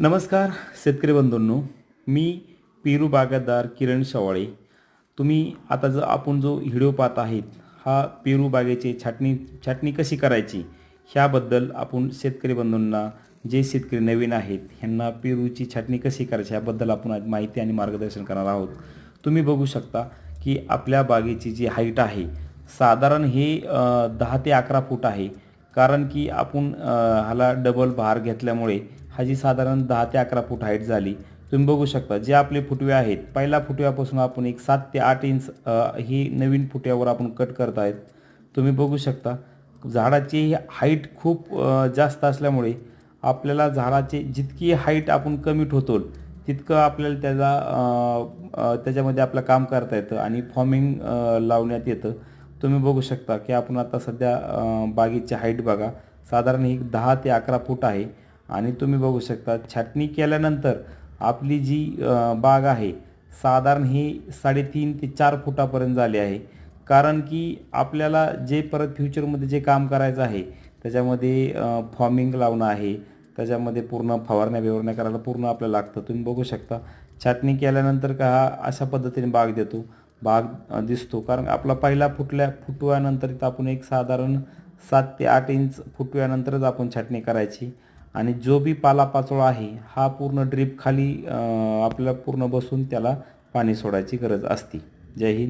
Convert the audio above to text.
नमस्कार शेतकरी बंधूंनो. मी पेरू बागायतदार किरण शवाळे. तुम्ही आता जो आपण जो व्हिडिओ पाहत आहेत हा पेरू बागेची छाटणी छाटणी कशी करायची ह्याबद्दल आपण शेतकरी बंधूंना जे शेतकरी नवीन आहेत ह्यांना पेरूची छाटणी कशी करायची ह्याबद्दल आपण माहिती आणि मार्गदर्शन करणार आहोत. तुम्ही बघू शकता की आपल्या बागेची जी हाईट आहे साधारण हे दहा ते अकरा फूट आहे. कारण की आपण ह्याला डबल भार घेतल्यामुळे ह्याची साधारण दहा ते अकरा फूट हाईट झाली. तुम्ही बघू शकता जे आपले फुटवे आहेत पहिल्या फुटव्यापासून आपण एक सात ते आठ इंच ही नवीन फुटव्यावर आपण कट करत आहेत. तुम्ही बघू शकता झाडाची हाईट खूप जास्त असल्यामुळे आपल्याला झाडाची जितकी हाईट आपण कमी ठेवतो तितकं आपल्याला त्याचा त्याच्यामध्ये आपलं काम करता येतं आणि फॉर्मिंग लावण्यात येतं. तुम्ही बघू शकता की आपण आता सध्या बागेची हाईट बघा साधारण ही दहा ते अकरा फूट आहे. आणि तुम्ही बघू शकता छाटणी केल्यानंतर आपली जी बाग आहे साधारण ही साडेतीन ते चार फुटापर्यंत झाली आहे. कारण की आपल्याला जे परत फ्युचरमध्ये जे काम करायचं आहे त्याच्यामध्ये फॉर्मिंग लावणं आहे त्याच्यामध्ये पूर्ण फवारण्या बिवरण्या करायला पूर्ण आपल्याला लागतं. तुम्ही बघू शकता छाटणी केल्यानंतर का हा अशा पद्धतीने बाग देतो. बाग दिसतो. कारण आपला पहिला फुटल्या फुटव्यानंतर आपण एक साधारण सात ते आठ इंच फुटव्यानंतरच आपण छाटणी करायची. आणि जो बी पालापाचोळा आहे हा पूर्ण ड्रीप खाली आपल्याला पूर्ण बसून त्याला पाणी सोडायची गरज असते. जय हिंद.